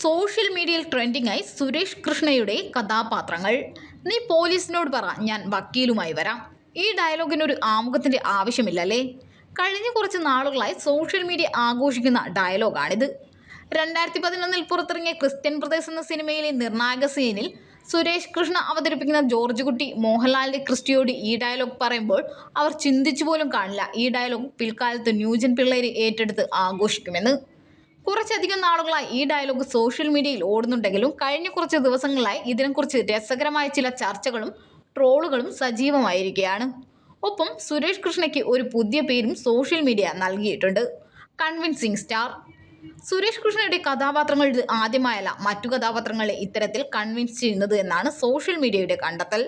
Social മീഡിയയിൽ ട്രെൻഡിങ്ങായി സുരേഷ് കൃഷ്ണയുടെ കഥാപാത്രങ്ങൾ. നീ പോലീസിനോട് പറ ഞാൻ വക്കീലുമായി വരാം. ഈ ഡയലോഗിന് ഒരു ആമുഖത്തിന്റെ ആവശ്യമില്ലല്ലേ? കഴിഞ്ഞ കുറച്ച് നാളുകളായി സോഷ്യൽ മീഡിയ ആഘോഷിക്കുന്ന ഡയലോഗാണിത്. രണ്ടായിരത്തി പതിനൊന്നിൽ പുറത്തിറങ്ങിയ ക്രിസ്ത്യൻ പ്രദേശ് എന്ന സിനിമയിലെ നിർണായക സീനിൽ സുരേഷ് കൃഷ്ണ അവതരിപ്പിക്കുന്ന ജോർജ് കുട്ടി മോഹൻലാലിന്റെ ക്രിസ്റ്റിയോട് ഈ ഡയലോഗ് പറയുമ്പോൾ അവർ ചിന്തിച്ചു പോലും കാണില്ല ഈ ഡയലോഗ് പിൽക്കാലത്ത് ന്യൂജൻ പിള്ളേർ ഏറ്റെടുത്ത് ആഘോഷിക്കുമെന്ന്. കുറച്ചധികം നാളുകളായി ഈ ഡയലോഗ് സോഷ്യൽ മീഡിയയിൽ ഓടുന്നുണ്ടെങ്കിലും കഴിഞ്ഞ കുറച്ച് ദിവസങ്ങളായി ഇതിനെക്കുറിച്ച് രസകരമായ ചില ചർച്ചകളും ട്രോളുകളും സജീവമായിരിക്കുകയാണ്. ഒപ്പം സുരേഷ് കൃഷ്ണയ്ക്ക് ഒരു പുതിയ പേരും സോഷ്യൽ മീഡിയ നൽകിയിട്ടുണ്ട്. കൺവിൻസിങ് സ്റ്റാർ സുരേഷ് കൃഷ്ണയുടെ കഥാപാത്രങ്ങൾ ആദ്യമായല്ല മറ്റു കഥാപാത്രങ്ങളെ ഇത്തരത്തിൽ കൺവിൻസ് ചെയ്യുന്നത് എന്നാണ് സോഷ്യൽ മീഡിയയുടെ കണ്ടെത്തൽ.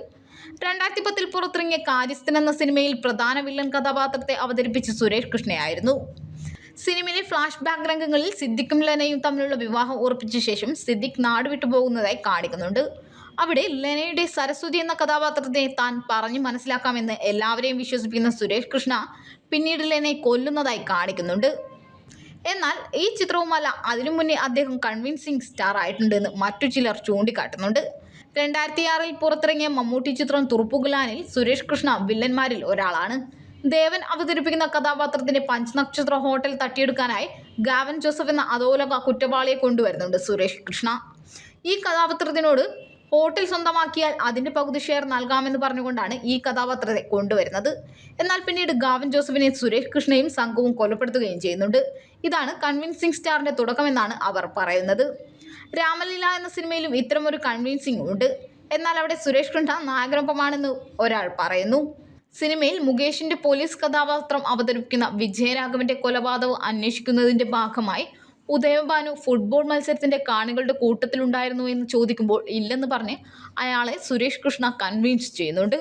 രണ്ടായിരത്തി പത്തിൽ പുറത്തിറങ്ങിയ കാര്യസ്ഥൻ എന്ന സിനിമയിൽ പ്രധാന വില്ലൻ കഥാപാത്രത്തെ അവതരിപ്പിച്ച സുരേഷ് കൃഷ്ണയായിരുന്നു. സിനിമയിലെ ഫ്ലാഷ് ബാക്ക് രംഗങ്ങളിൽ സിദ്ദിഖും ലനയും തമ്മിലുള്ള വിവാഹം ഉറപ്പിച്ച ശേഷം സിദ്ദിഖ് നാട് വിട്ടു പോകുന്നതായി കാണിക്കുന്നുണ്ട്. അവിടെ ലനയുടെ സരസ്വതി എന്ന കഥാപാത്രത്തെ താൻ പറഞ്ഞു മനസ്സിലാക്കാമെന്ന് എല്ലാവരെയും വിശ്വസിപ്പിക്കുന്ന സുരേഷ് കൃഷ്ണ പിന്നീട് ലനയെ കൊല്ലുന്നതായി കാണിക്കുന്നുണ്ട്. എന്നാൽ ഈ ചിത്രവുമല്ല അതിനു മുന്നേ അദ്ദേഹം കൺവിൻസിങ് സ്റ്റാർ ആയിട്ടുണ്ടെന്ന് മറ്റു ചിലർ ചൂണ്ടിക്കാട്ടുന്നുണ്ട്. രണ്ടായിരത്തി ആറിൽ പുറത്തിറങ്ങിയ മമ്മൂട്ടി ചിത്രം തുറുപ്പുകുലാനിൽ സുരേഷ് കൃഷ്ണ വില്ലന്മാരിൽ ഒരാളാണ്. ദേവൻ അവതരിപ്പിക്കുന്ന കഥാപാത്രത്തിന്റെ പഞ്ചനക്ഷത്ര ഹോട്ടൽ തട്ടിയെടുക്കാനായി ഗാവൻ ജോസഫ് എന്ന അധോലോക കുറ്റവാളിയെ കൊണ്ടുവരുന്നുണ്ട് സുരേഷ് കൃഷ്ണ. ഈ കഥാപാത്രത്തിനോട് ഹോട്ടൽ സ്വന്തമാക്കിയാൽ അതിന്റെ പകുതി ഷെയർ നൽകാമെന്ന് പറഞ്ഞുകൊണ്ടാണ് ഈ കഥാപാത്രത്തെ കൊണ്ടുവരുന്നത്. എന്നാൽ പിന്നീട് ഗാവൻ ജോസഫിനെ സുരേഷ് കൃഷ്ണയും സംഘവും കൊലപ്പെടുത്തുകയും ചെയ്യുന്നുണ്ട്. ഇതാണ് കൺവിൻസിംഗ് സ്റ്റാറിന്റെ തുടക്കമെന്നാണ് അവർ പറയുന്നത്. രാമലീല എന്ന സിനിമയിലും ഇത്തരമൊരു കൺവിൻസിംഗ് ഉണ്ട്. എന്നാൽ അവിടെ സുരേഷ് കൃഷ്ണ നായകനൊപ്പമാണെന്ന് ഒരാൾ പറയുന്നു. സിനിമയിൽ മുകേഷിന്റെ പോലീസ് കഥാപാത്രം അവതരിപ്പിക്കുന്ന വിജയരാഘവന്റെ കൊലപാതകം അന്വേഷിക്കുന്നതിന്റെ ഭാഗമായി ഉദയഭാനു ഫുട്ബോൾ മത്സരത്തിന്റെ കാണികളുടെ കൂട്ടത്തിലുണ്ടായിരുന്നു എന്ന് ചോദിക്കുമ്പോൾ ഇല്ലെന്ന് പറഞ്ഞ് അയാളെ സുരേഷ് കൃഷ്ണ കൺവിൻസ് ചെയ്യുന്നുണ്ട്.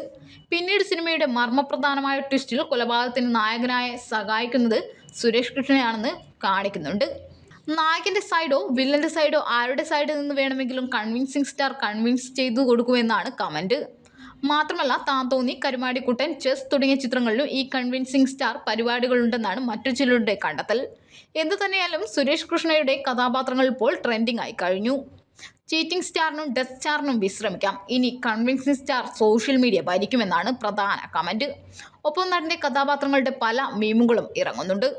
പിന്നീട് സിനിമയുടെ മർമ്മപ്രധാനമായ ട്വിസ്റ്റിൽ കൊലപാതകത്തിന് നായകനായ സഹായിക്കുന്നത് സുരേഷ് കൃഷ്ണയാണെന്ന് കാണിക്കുന്നുണ്ട്. നായകന്റെ സൈഡോ വില്ലന്റെ സൈഡോ ആരുടെ സൈഡിൽ നിന്ന് വേണമെങ്കിലും കൺവിൻസിങ് സ്റ്റാർ കൺവിൻസ് ചെയ്തു കൊടുക്കുമെന്നാണ് കമന്റ് മാത്രമല്ല താൻ തോന്നി കരുമാടിക്കുട്ടൻ ചെസ് തുടങ്ങിയ ചിത്രങ്ങളിലും ഈ കൺവിൻസിംഗ് സ്റ്റാർ പരിപാടികളുണ്ടെന്നാണ് മറ്റു ചിലരുടെ കണ്ടെത്തൽ. എന്തു തന്നെയായാലും സുരേഷ് കൃഷ്ണയുടെ കഥാപാത്രങ്ങൾ ഇപ്പോൾ ട്രെൻഡിംഗ് ആയി കഴിഞ്ഞു. ചീറ്റിംഗ് സ്റ്റാറിനും ഡെത്ത് സ്റ്റാറിനും വിശ്രമിക്കാം. ഇനി കൺവിൻസിംഗ് സ്റ്റാർ സോഷ്യൽ മീഡിയ ഭരിക്കുമെന്നാണ് പ്രധാന കമന്റ് ഒപ്പം നടന്റെ കഥാപാത്രങ്ങളുടെ പല മീമുകളും ഇറങ്ങുന്നുണ്ട്.